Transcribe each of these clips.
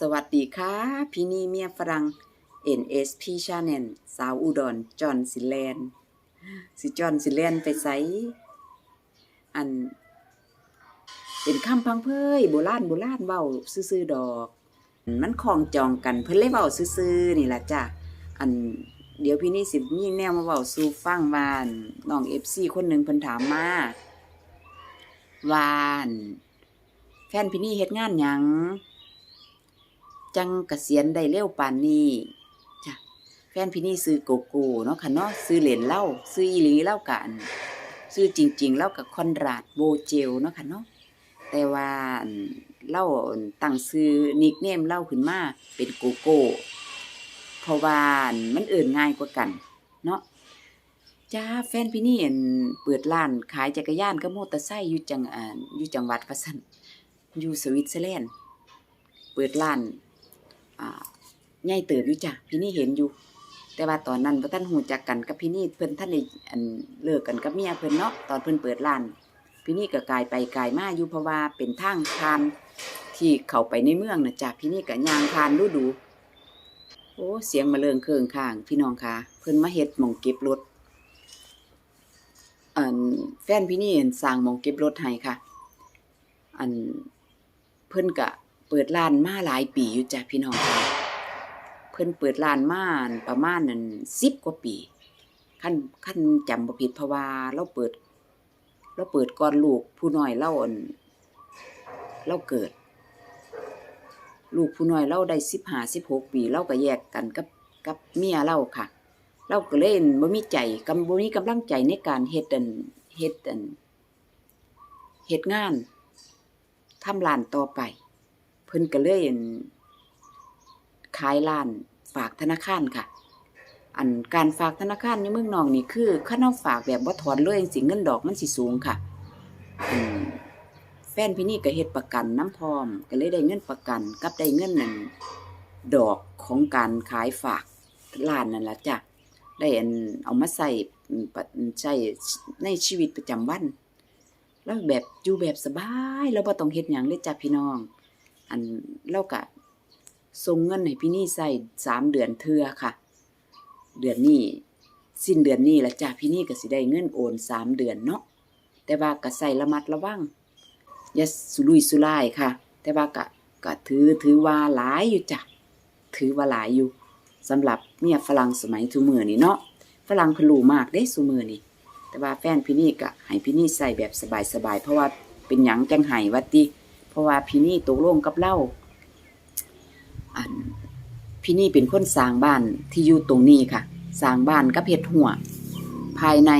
สวัสดีค่ะ พี่นี่เมียฝรั่ง NSP Channel สาวอุดรจอห์นสิแลนสิจอนสิแลนไปไสอัน เป็นคำพังเพยโบราณโบราณเว้าซื่อๆดอก มันคล้องจองกันเพิ่นเลยเว้าซื่อๆนี่ล่ะจ้ะอันเดี๋ยวพี่นี่สิมีแนวมาเว้าสู่ฟังว่านน้อง FC คนหนึ่งเพิ่นถามมาว่านแฟนพี่นี่เฮ็ดงานหยัง จังเกษียณได้เร็วปานนี้จ้ะแฟนพี่นี่ซื้อโกโก้เนาะค่ะเนาะซื้อเหรียญเหล้าซื้ออีหลีเหล้ากันซื้อจริง ๆเหล้ากับคอนราดโบเจลเนาะค่ะเนาะแต่ว่าเหล้าตั้งซื้อนิกเนมเหล้าขึ้นมาเป็นโกโก้เพราะว่ามันเอื่นง่ายกว่ากัน เนาะจ้าแฟนพี่นี่อั่นเปิดร้านขายจักรยานกับมอเตอร์ไซค์อยู่จังอ่าอยู่จังหวัดว่าซั่นอยู่สวิตเซอร์แลนด์เปิดร้าน ใหญ่เติบอยู่จ้ะพี่นี่เห็นอยู่ แต่ว่าตอนนั้นบ่ทันฮู้จักกันกับพี่นี่เพิ่นท่านได้อันเลิกกันกับเมียเพิ่นเนาะตอนเพิ่นเปิดร้าน พี่นี่ก็กลายไปกลายมาอยู่เพราะว่าเป็นทางผ่านที่เข้าไปในเมืองนะจ้ะพี่นี่ก็ย่างผ่านดูดูโอ้เสียงมาเริงเคิงข้าง พี่น้องค่ะ เพิ่นมาเฮ็ดมองเก็บรถอันแฟนพี่นี่เห็นสร้างมองเก็บรถให้ค่ะ อันเพิ่นก็ เปิดร้านมาหลายปีอยู่จ้ะพี่น้องค่ะเพิ่นเปิดร้านมาประมาณนั้น10กว่าปีคันคันจำบ่ผิดเพราะว่าเราเปิด เราเปิดก่อนลูกผู้น้อยเราเราเกิด ลูกผู้น้อยเราได้15 16ปีเราก็แยกกันกับกับเมียเราค่ะเราก็เล่นบ่มีใจกำบ่มีกำลังใจในการเฮ็ดอันเฮ็ดอันเฮ็ดงานทำร้านต่อไป พิ่นก็เลยขายร้านฝากธนาคารค่ะ อันการฝากธนาคารในเมืองนอกนี่คือคันเราฝากแบบบ่าถอนเลยจังซี่เงินดอกมันสิสูงค่ะแฟนพี่นี่ก็เฮ็ดประกันน้ำพร้อม ก็เลยได้เงินประกันกับได้เงินนั่นดอกของการขายฝากร้านนั่นละจ้ะได้อันเอามาใส่ใช้ในชีวิตประจำวัน แล้วแบบอยู่แบบสบายแล้วบ่ต้องเฮ็ดหยังเลยจ้ะพี่น้อง อันเราก็ส่งเงินให้พี่นี่ใส่สามเดือนเทือค่ะ เดือนนี้สิ้นเดือนนี้ละจ้ะพี่นี่ก็สิได้เงินโอนสามเดือนเนาะแต่ว่าก็ใส่ระมัดระวังอย่าสุรุยสุร่ายค่ะ แต่ว่าก็ก็ถือถือว่าหลายอยู่จ้ะถือว่าหลายอยู่สำหรับเมียฝรั่งสมัยทุมือนี่เนาะฝรั่งเพนรู้มากเด้ซุมือนี่แต่ว่าแฟนพี่นี่ก็ให้พี่นี่ใส่แบบสบายๆเพราะว่าเป็นหยังจังไห้วัดติ เพราะว่าพี่นี่ตกลงกับเราอันพี่นี่เป็นคนสร้างบ้านที่อยู่ตรงนี้ค่ะสร้างบ้านกับเฮ็ดหัว ภายใน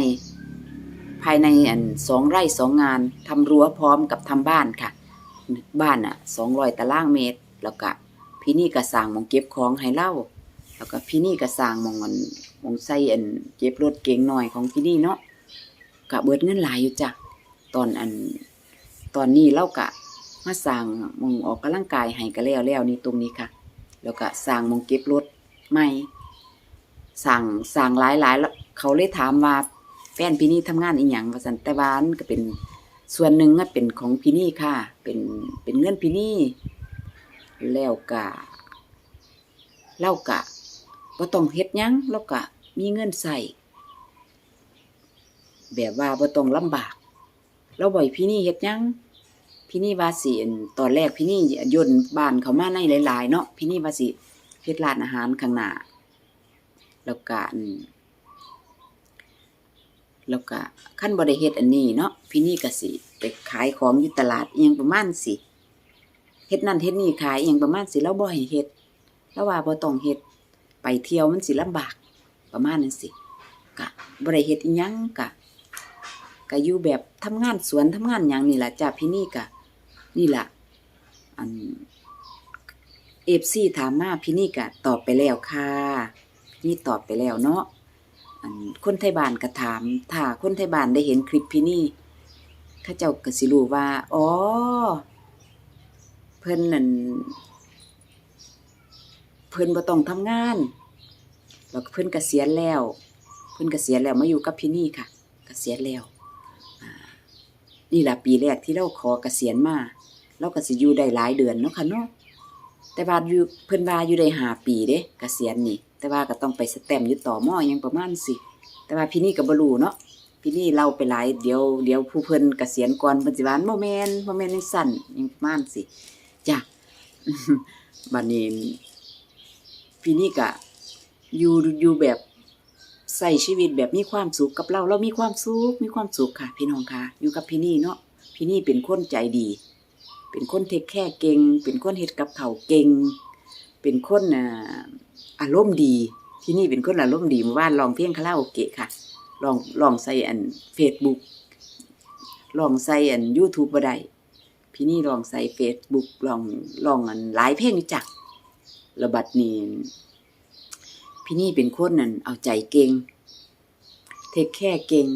ภายในอันสองไร่สองงานทำรั้วพร้อมกับทำบ้านค่ะ บ้านอะสองร้อยตารางเมตร แล้วก็พี่นี่ก็สร้างมองเก็บของให้เล่า แล้วก็พี่นี่ก็สร้างมองอันมองใส่อันเก็บรถเก๋งหน่อยของพี่นี่เนาะก็เบิดเงินหลายอยู่จ้ะตอนอัน ตอนนี้เราก็ มาสร้างมองออกกำลังกายให้ก็แล้วแล้วนี่ตรงนี้ค่ะ แล้วก็สร้างมองเก็บรถใหม่สร้างสร้างหลายหลายแล้วเขาเลยถามว่าแฟนพี่นี่ทำงานอีหยังว่าซั่นแต่วานก็เป็นส่วนหนึ่งก็เป็นของพี่นี่ค่ะ เป็นเป็นเงินพี่นี่แล้วก็เราก็บ่ต้องเฮ็ดยังเราก็มีเงินใส่แบบว่าบ่ต้องลำบาก เราบ่อยพี่นี่เฮ็ดยัง พี่นี่ว่าสิอั่นตอนแรกพี่นี่ย่นบ้านเขามาในหลาย ๆ เนาะพี่นี่ว่าสิเฮ็ดร้านอาหารข้างหน้าแล้วก็อั่นแล้วก็คันบ่ได้เฮ็ดอันนี้เนาะพี่นี่ก็สิไปขายของอยู่ตลาดเอียงประมาณสิเฮ็ดนั่นเฮ็ดนี่ขายเอียงประมาณสิแล้วบ่ให้เฮ็ดแล้วว่าบ่ต้องเฮ็ดไปเที่ยวมันสิลำบากประมาณนั้นสิก็บ่ได้เฮ็ดอีหยังก็ก็อยู่แบบทำงานสวนทำงานหยังนี่ล่ะจ้ะพี่นี่ก็ นี่แหละอันเอฟซีถามมาพี่นี่ก็ตอบไปแล้วค่ะพินี่ตอบไปแล้วเนาะอันคนไทยบ้านก็ถาม ถ้าคนไทยบ้านได้เห็นคลิปพี่นี่เขาเจ้าก็สิรู้ว่า อ๋อ เพิ่นนั่นเพิ่นบ่ต้องทำงานแล้วเพิ่นเกษียณแล้ว เพิ่นเกษียณแล้วมาอยู่กับพี่นี่ค่ะ เกษียณแล้วนี่แหละปีแรกที่เราขอเกษียณมา เราก็สิอยู่ได้หลายเดือนเนาะค่ะเนาะแต่ว่าอยู่เพิ่นว่าอยู่ได้หาปีเด้เกษียณนี่ แต่ว่าก็ต้องไปสแตมป์อยู่ต่อหม้อยังประมาณสิแต่ว่าพี่นี่ก็บ่รู้เนาะพี่นี่เล่าไปหลายเดี๋ยวเดี๋ยวผู้เพิ่นเกษียณก่อนเพิ่นสิว่าบ่แม่นบ่แม่นจังซั่นยังประมาณสิจ้ะบัดนี้พี่นี่ก็อยู่อยู่แบบใช้ชีวิตแบบมีความสุขกับเรา เรามีความสุขมีความสุขค่ะ พี่น้องค่ะ อยู่กับพี่นี่เนาะพี่นี่เป็นคนใจดี เป็นคนเทคแค่เก่ง เป็นคนเฮ็ดกับเขาเก่ง เป็นคนอารมณ์ดี ที่นี่เป็นคนอารมณ์ดีเมื่อวานลองเพลงคาราโอเกะค่ะ ลองลองใส่อัน Facebook ลองใส่อัน YouTube บ่ได้พี่นี่ลองใส่ Facebook ลองลองอันหลายเพลงจักแล้วบัดนี้พี่นี่เป็นคนนั่นเอาใจเก่ง เทคแค่เก่ง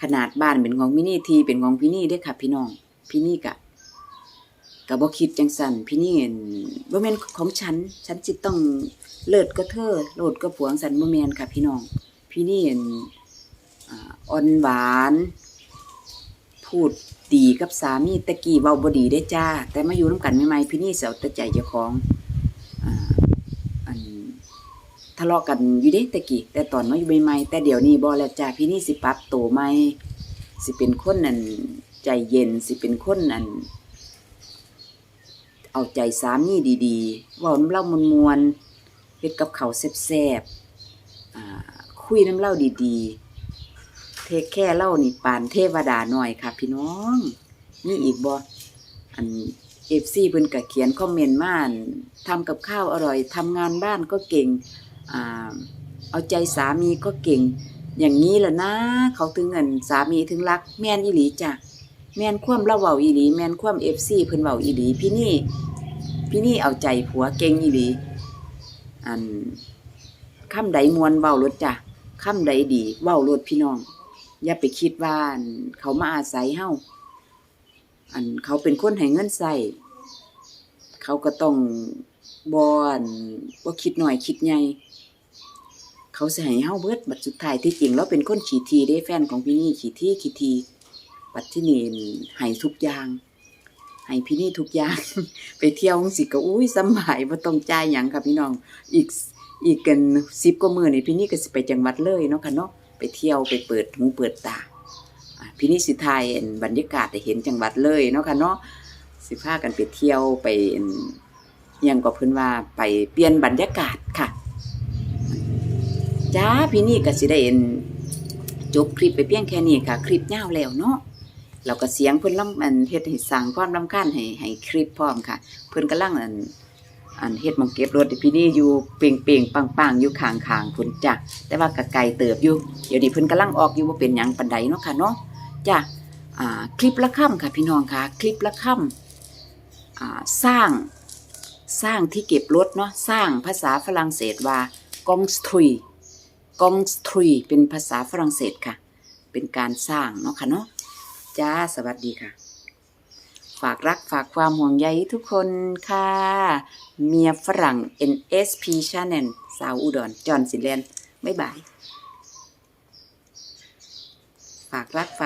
ขนาดบ้านเป็นของพี่นี่ทีเป็นของพี่นี่ด้อค่ะ พี่น้อง พี่นี่กะ ก็บ่คิดจังซั่นพี่นี่บ่แม่นของฉัน ฉันสิตต้องเลิศก็เธอโลดก็ผัวงั้นบ่แม่นค่ะ พี่น้อง พี่นี่อ่ออนหวาน พูดดีกับสามีตะกี้เว้าบดีได้จ้า แต่มาอยู่นํกันใหม่ๆพี่นี่สิเอาแต่ใจเจ้าของอันทะเลาะกันอยู่เด้ตะกี้แต่ตอนมาอยู่ใหม่ๆแต่เดี๋ยวนี้บ่แล้วจ้าพี่นี่สิปรับโตวใหมสิเป็นคนนั่นใจเย็นสิเป็นคนนั่น เอาใจสามีดีๆเว้าน้ำเล่ามวนๆเฮ็ดกับเขาวแซ่บๆคุยน้ำเล่าดีๆ เทคแค่เล่านี่ปานเทวดาหน่อยค่ะ พี่น้องมีอีกบ่อัน FC เพิ่นก็เขียนคอมเมนต์มานทำกับข้าวอร่อยทำงานบ้านก็เก่งอ่าเอาใจสามีก็เก่ง อย่างนี้แหละนะ เขาถึงเงินสามีถึงรักแม่นอีหลีจ้ะ แมนความเราเว้าอีหลี แมนความ FC เพิ่นเว้าอีหลี พี่นี่ พี่นี่เอาใจผัวเก่งอีหลี อันคำใดมวนเว้ารถจ้ะคำใดดีเว้ารถพี่น้อง อย่าไปคิดว่าเขามาอาศัยเฮาอันเขาเป็นคนให้เงินใส่เขาก็ต้องบอนบ่คิดหน้อยคิดใหญ่เขาสิให้เฮาเบิดบัดสุดท้ายที่จริงเราเป็นคนขี้ทีเด้แฟนของพี่นี่ขี้ทีขี้ที บัดที่นี่ให้ทุกอย่างให้พี่นี่ทุกอย่าง ไปเที่ยวสิก็อุ้ยสำบายบ่ต้องจ่ายหยังค่ะพี่น้องอีกอีกกัน10กว่ามื้อนี่พี่นี่ก็สิไปจังหวัดเลยเนาะค่ะเนาะไปเที่ยวไปเปิดหูเปิดตาพี่นี่สิถ่ายอันบรรยากาศให้เห็นจังหวัดเลยเนาะค่ะเนาะสิพากันไปเที่ยวไปยังก็เพิ่นว่าไปเปลี่ยนบรรยากาศค่ะจ้าพี่นี่ก็สิได้อันจบคลิปไปเพียงแค่นี้ค่ะ คลิปยาวแล้วเนาะ เราก็เสียงเพิ่นลำอันเฮ็ดให้สร้างความรำคาญให้ให้คลิปพร้อมค่ะ เพิ่นกำลังอันอันเฮ็ดมองเก็บรถพี่นี่อยู่เป่งๆปังๆอยู่ข้างๆพุ่นจ้ะแต่ว่าก็ไกลเติบอยู่เดี๋ยวนี้เพิ่นกำลังออกอยู่บ่าเป็นหยังปานใดเนาะค่ะเนาะจ้ะอ่าคลิปละค่ำค่ะพี่น้องค่ะ คลิปละค่ำอ่าสร้างสร้างที่เก็บรถเนาะสร้างภาษาฝรั่งเศสว่ากองสตรีกองสตรีเป็นภาษาฝรั่งเศสค่ะ เป็นการสร้างเนาะค่ะเนาะ จ้าสวัสดีค่ะ ฝากรักฝากความห่วงใยทุกคนค่ะ เมียฝรั่ง NSP Channel สาวอุดรจอนสินแลนด์บ๊ายบาย ฝากรักฝาก